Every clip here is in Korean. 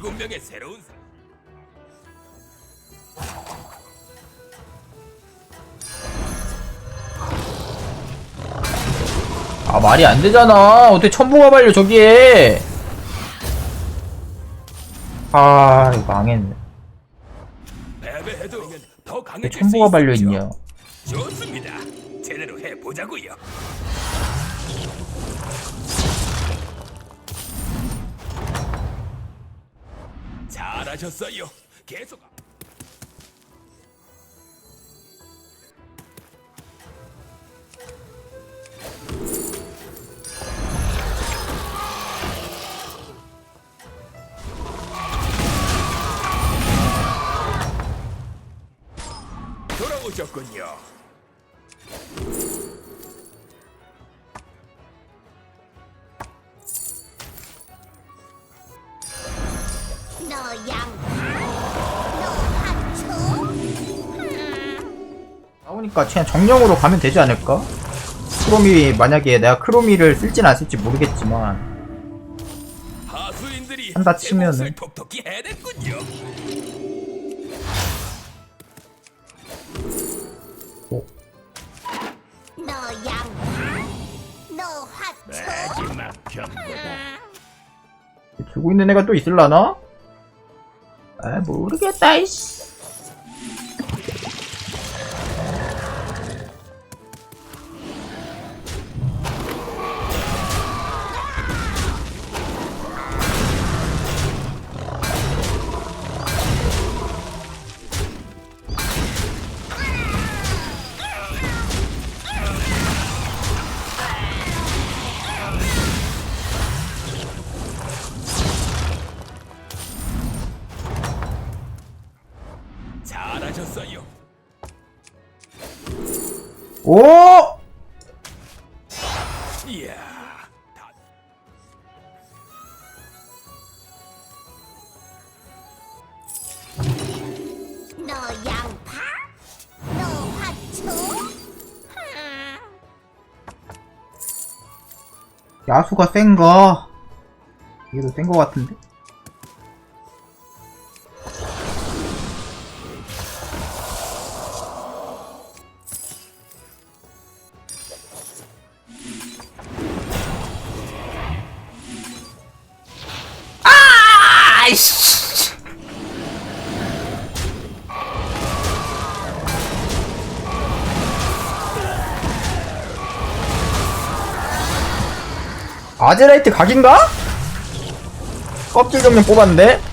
일곱 명의 새로운 사- 아 말이 안 되잖아. 어떻게 첨부가 발려 저기에? 아 이거 망했네. 패배해도 더 왜 강해질 수 첨부가 발려 있었죠. 있냐? 좋습니다. 제대로 해보자고요. 잘하셨어요. 계속 돌아오셨군요. 나오니까 그냥 정령으로 가면 되지 않을까? 크로미 만약에 내가 크로미를 쓸진 않을지 모르겠지만 하수인들이 한다 제 치면은. 어, 너 양파, 너 화초. 마지막 경보다. 들고 있는 애가 또 있을라나? 아 모르겠다 이씨. 오! 너 양파, 너 화초. 야수가 센가? 이게 더센거 같은데? 아이씨! 아제라이트 각인가? 껍질 정면 뽑았는데?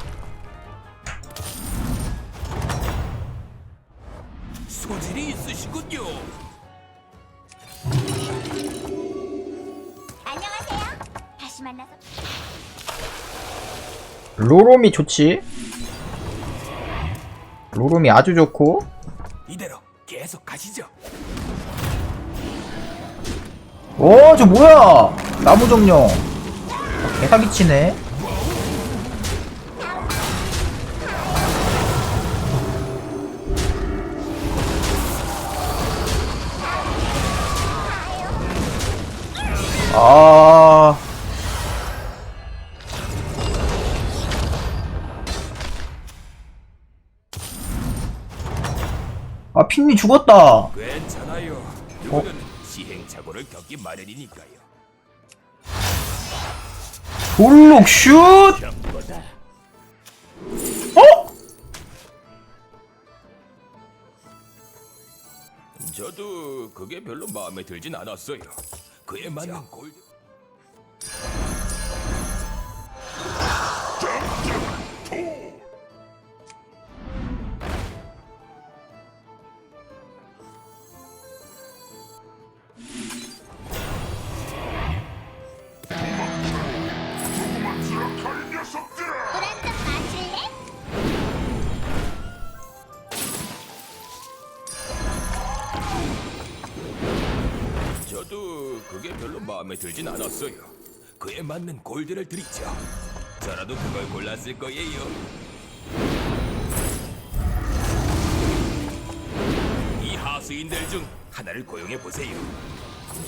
로롬이 좋지? 로롬이 아주 좋고. 이대로 계속 가시죠. 오저 뭐야? 나무 정령. 개사기 치네. 아 아, 핀니 죽었다. 괜찮아요. 누구는 시행착오를 겪기 마련이니까요. 볼록 슛! 경보다. 어? 저도 그게 별로 마음에 들진 않았어요. 그에 맞는 골 들진 않았어요. 그에 맞는 골드를 드리죠. 저라도 그걸 골랐을 거예요. 이 하수인들 중 하나를 고용해 보세요.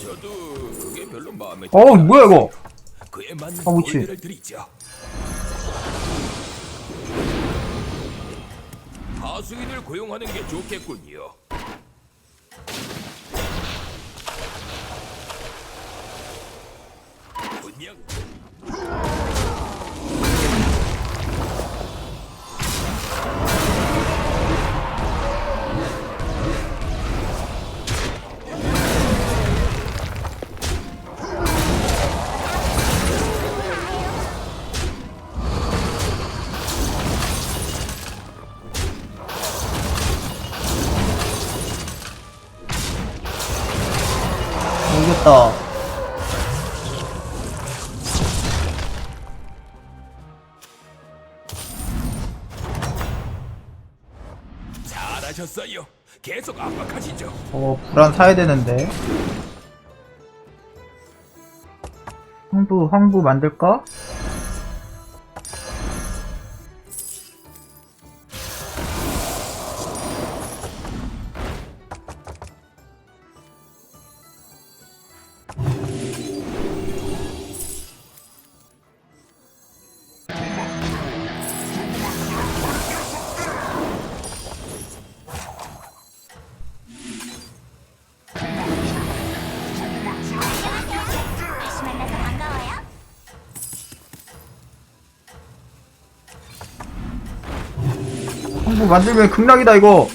저도 그게 별로 마음에 들지 어 뭐야 이거 그에 맞는 아. 골드를 드리죠. 하수인을 고용하는 게 좋겠군요. 모르겠다. 계속 압박하시죠. 어, 불안 사야 되는데. 황부, 황부 만들까? 황부 만들면 극락이다, 이거.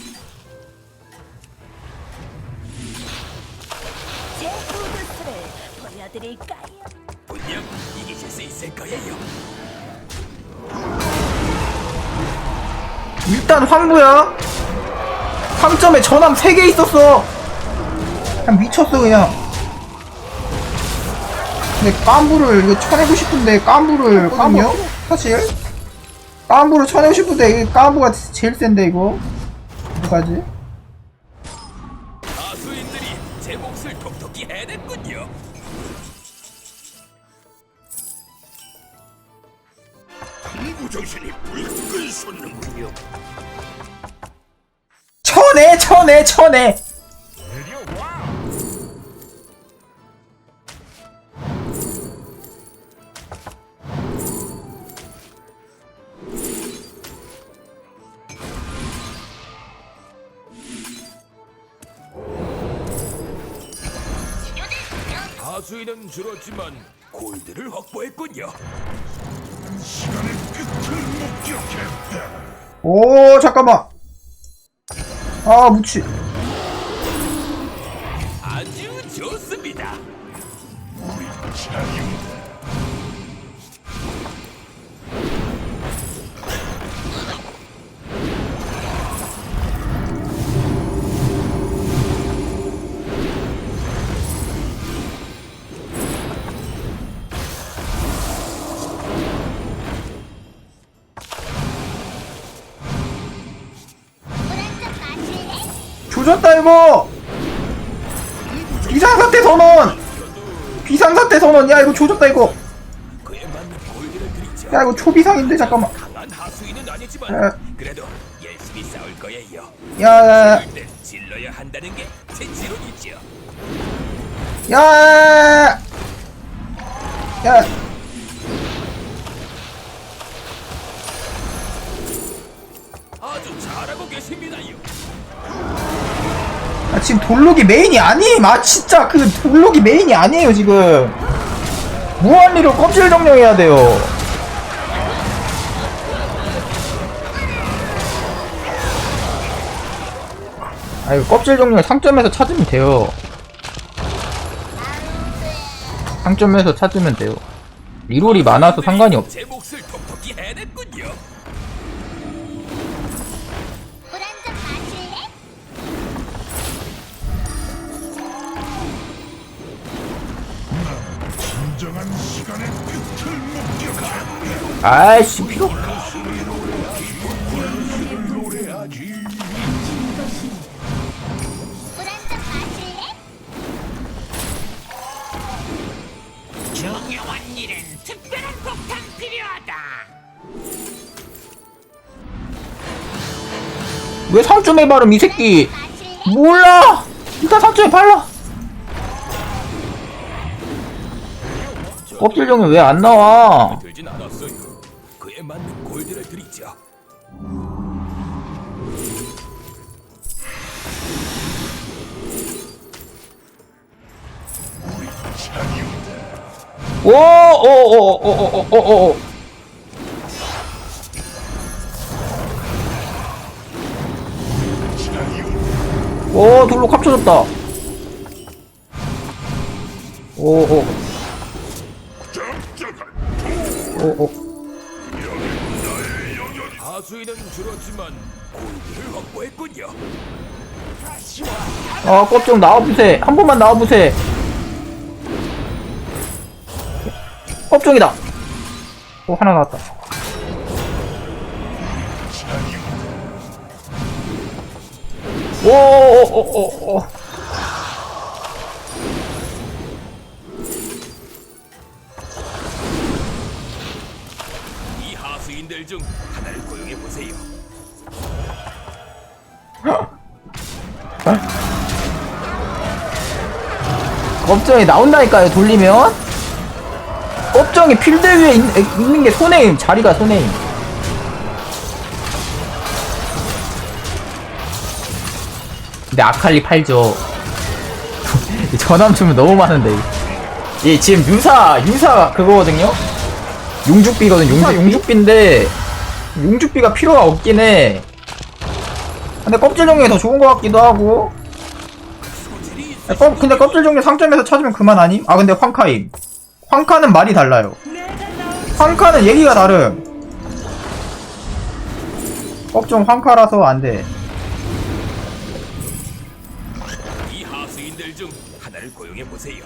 제 후드스를 보여드릴까요? 분명 이기실 수 있을 거예요. 일단 황부야. 3점에 전함 3개 있었어. 그냥 미쳤어, 그냥. 근데 깐부를 이거 쳐내고 싶은데 깐부를 깐요? 사실? 깐부를 쳐내고 싶은데 이 깐부가 제일 센데 이거 어떡하지? 하수인들이 제 몫을 톡톡히 해냈군요. 탐구 정신이 불끈 솟는군요. 쳐내 쳐내 쳐내 수인은 줄었지만 골드를 확보했군요. 오 잠깐만 아 무치 조졌다 이거 비상사태 선언 비상사태 선언 야 이거 조졌다 이거. 야 이거 초비상인데 잠깐만. 야야야 그럴 땐 질러야 한다는 게제 지론이죠. 야, 야, 아주 잘하고 계십니다요. 아, 지금 돌록이 메인이 아니에요. 아 진짜 그 돌록이 메인이 아니에요 지금. 무한리로 껍질 정령해야 돼요. 아유 껍질 정령 상점에서 찾으면 돼요. 상점에서 찾으면 돼요. 리롤이 많아서 상관이 없. 제 몫을 톡톡히 해냈군요. 아이씨 마실래? 중요한 일엔 특별한 폭탄 필요하다. 왜 상점에 바름 이 새끼? 몰라. 일단 상점에 발라. 껍질형이 왜 안 나와? 그 되진 않았어요. 그에 맞는 골드를 드리자. 오, 오, 오, 오, 오, 오, 오, 오. 오, 둘로 합쳐졌다. 오, 오. 오, 오. 하수인은 줄었지만 골드를 확보했군요. 아, 껍좀 나와보세. 한 번만 나와보세. 껍종이다. 오, 하나 나왔다. 오, 오, 오, 오, 오. 하수인들 중 하나를 고용해 보세요. 껍종이 나온다니까요, 돌리면. 껍종이 필드 위에 있, 있는 게 손해임, 자리가 손해임. 근데 아칼리 팔죠. 전함 주면 너무 많은데. 이 지금 유사, 유사 그거거든요? 용죽비거든, 용죽, 용죽비인데, 용죽비가 필요가 없긴 해. 근데 껍질 종류가 더 좋은 것 같기도 하고. 껍- 근데 껍질 종류 상점에서 찾으면 그만 아님? 아 근데 황카임 황카는 말이 달라요 황카는 얘기가 다름 껍종 황카라서 안돼 이 하수인들 중 하나를 고용해 보세요.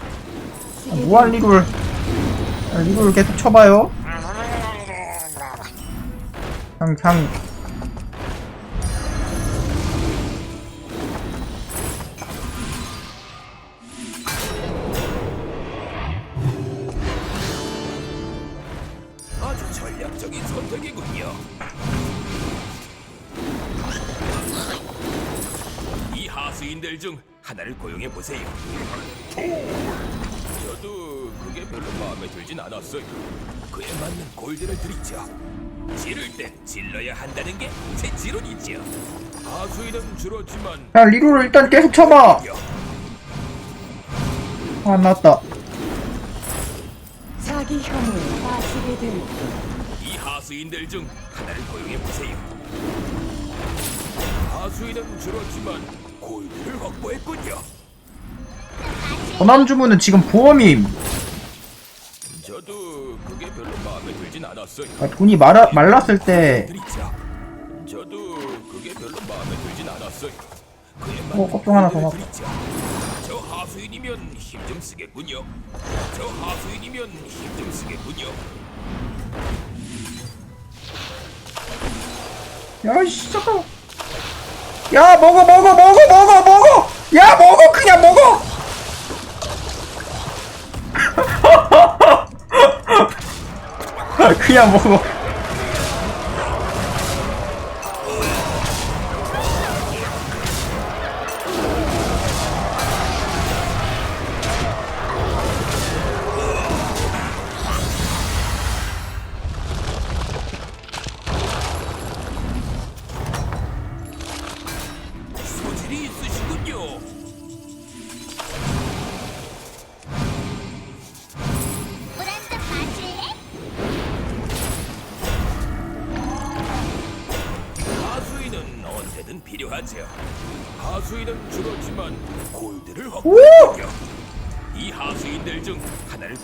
무한 리롤 아, 리롤 계속 쳐봐요 그냥 그냥 아주 전략적인 선택이군요. 이 하수인들 중 하나를 고용해 보세요. 저도 그게 별로 마음에 들진 않았어요. 그에 맞는 골드를 드리죠. 지를 땐 질러야 한다는 게 제 지론이죠. 하수인은 줄었지만 야 리롤을 일단 계속 쳐봐 아, 안 나왔다 자기 혐오에 빠지게 될 이 하수인들 중 하나를 고용해 보세요. 하수인은 줄었지만 골드를 확보했군요. 전환 주문은 지금 보험임 그게 별로 마음에 들진 않았어요. 아, 돈이 말아, 말랐을 때. 저도 그게 별로 마음에 들진 않았어요. 그에 어, 하나 더 드리죠. 저 하수인이면 힘 좀 쓰겠군요. 저 하수인이면 힘 좀 쓰겠군요. 야씨 잠깐만 야 먹어 먹어 먹어 먹어 먹어 야 먹어 그냥 먹어 그냥 먹어. 소질이 있으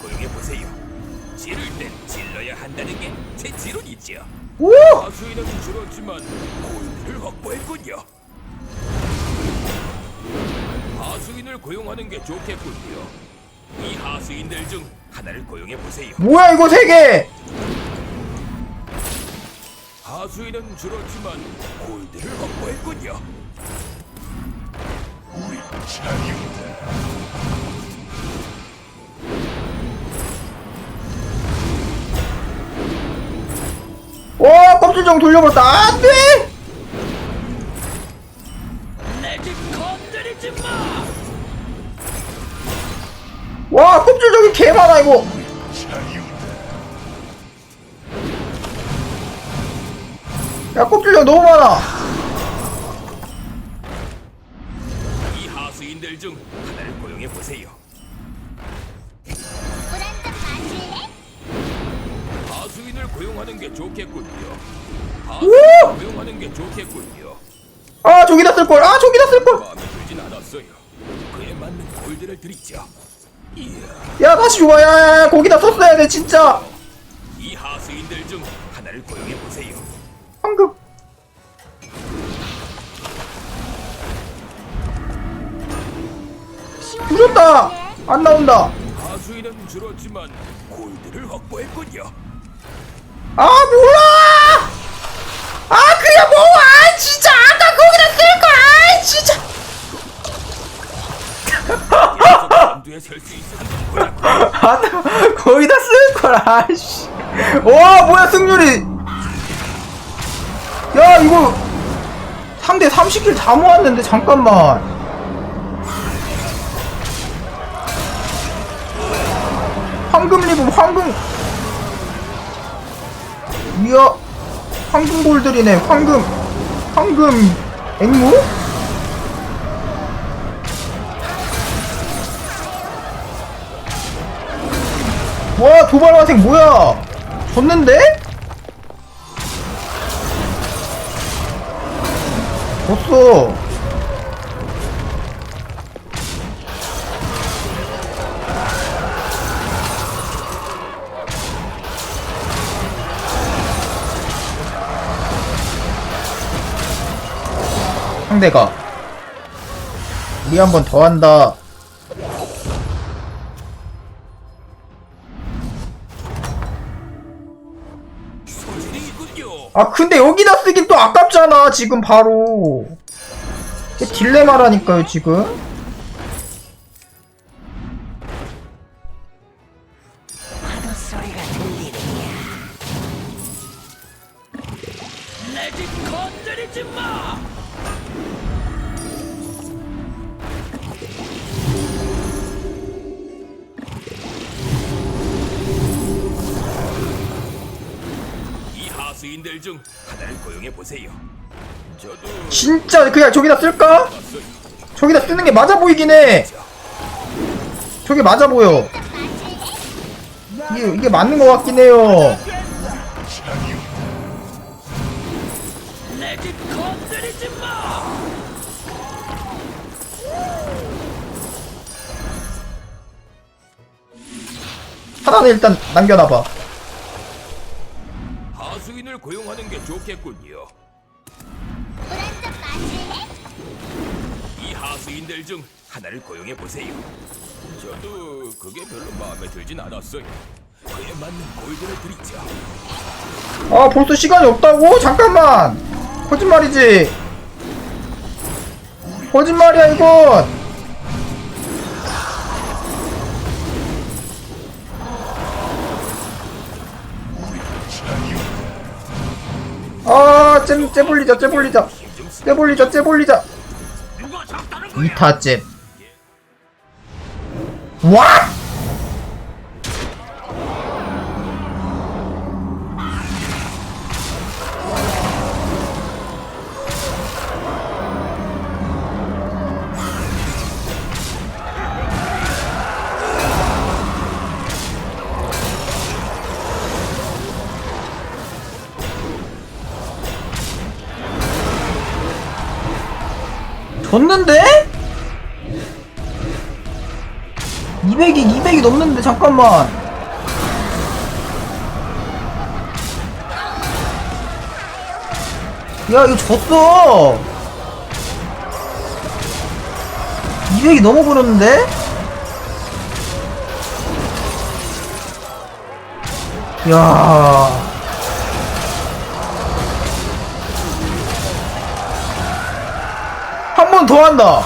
고용해 보세요. 지를 땐 질러야 한다는 게 제 지론이죠. 오 하수인은 줄었지만 골드를 확보했군요. 하수인을 고용하는 게 좋겠군요. 이 하수인들 중 하나를 고용해 보세요. 뭐야 이거 세 개 하수인은 줄었지만 골드를 확보했군요. 와 껍질 좀 돌려버렸다 안돼. 와 껍질 저기 개 많아 이거 야 껍질 좀 너무 많아 이 하수인들 중 하나를 고용해 보세요. 고용하는 게 좋겠군요. 오! 하수인을 고용하는 게 좋겠군요. 아 저기다 쓸걸 아 저기다 쓸걸 마음에 들진 않았어요. 그에 맞는 골드를 드리죠. 이야, 야 다시 야야야 거기다 썼어야 돼 진짜 이 하수인들 중 하나를 고용해 보세요. 황금 부졌다 안 나온다 하수인은 줄었지만 골드를 확보했군요. 아 몰라 아 그냥 뭐아 진짜. 아까 거기다 쓸걸. 아 진짜. 아 거기다 쓸걸 아씨. 와 뭐야 승률이. 야 이거 상대 30킬 다 모았는데 잠깐만. 황금 리본 황금 이야 황금 골들이네 황금 황금 앵무? 와 도발 화생 뭐야 졌는데? 졌어 상대가 우리 한 번 더 한다. 아 근데 여기다 쓰긴 또 아깝잖아 지금 바로 딜레마라니까요 지금 건드리지 마! 하수인들 중 하나를 고용해 보세요. 저도 진짜 그냥 저기다 쓸까? 저기다 쓰는 게 맞아 보이긴 해 저게 맞아 보여 이게, 이게 맞는 것 같긴 해요 내집 건드리지 마! 하나는 일단 남겨놔봐 하수인을 고용하는 게 좋겠군요. 물한잔 마실래? 이 하수인들 중 하나를 고용해 보세요. 저도 그게 별로 마음에 들진 않았어요. 그에 맞는 골드를 드리죠. 아 벌써 시간이 없다고? 잠깐만 거짓말이지 거짓말이야 이건 아, 잼, 째불리자, 째불리자. 째불리자, 째불리자. 누가 작다는 거야? 2타 잼. 와! 졌는데? 200이 200이 넘는데 잠깐만. 야 이거 졌어. 200이 넘어버렸는데? 야. 번 더 한다.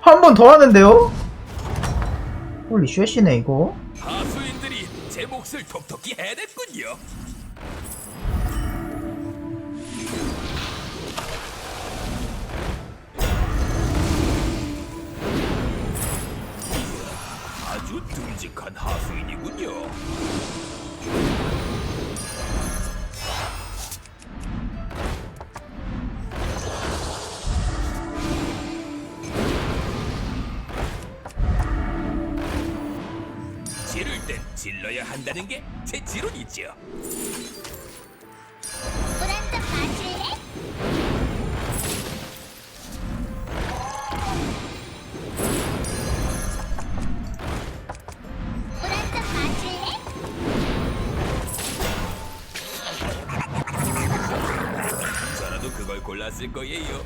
한 번 더 하는데요? 홀리 쉐시네 이거. 하수인들이 제 몫을 톡톡히 해냈군요. 아주 듬직한 하수인이군요. 질러야 한다는 게 제 지론이죠. 물한잔 마실래? 물한잔 마실래? 저라도 그걸 골랐을 거예요.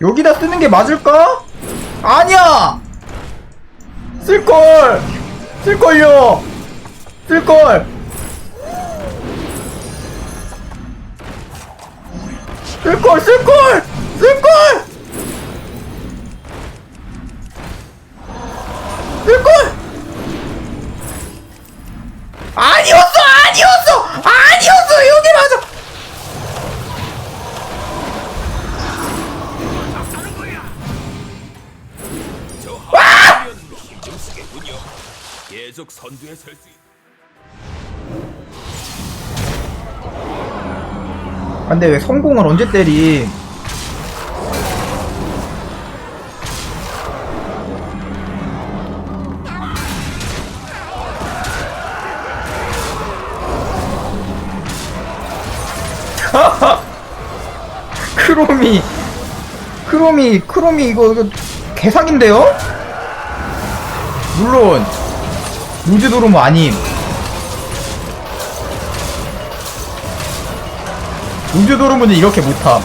여기다 쓰는 게 맞을까? 아니야! 쓸걸! 쓸걸요! 쓸걸! 쓸걸! 쓸걸! 쓸걸! 쓸걸! 아니었어! 아니었어! 아니었어! 여기 맞아! 쓰겠군요. 계속 선두에 설 수. 있... 근데 왜 성공을 언제 때리? 크로미 크로미 크로미 이거 이거 개사기인데요? 물론 루즈도르무 아님 루즈도르무는 이렇게 못함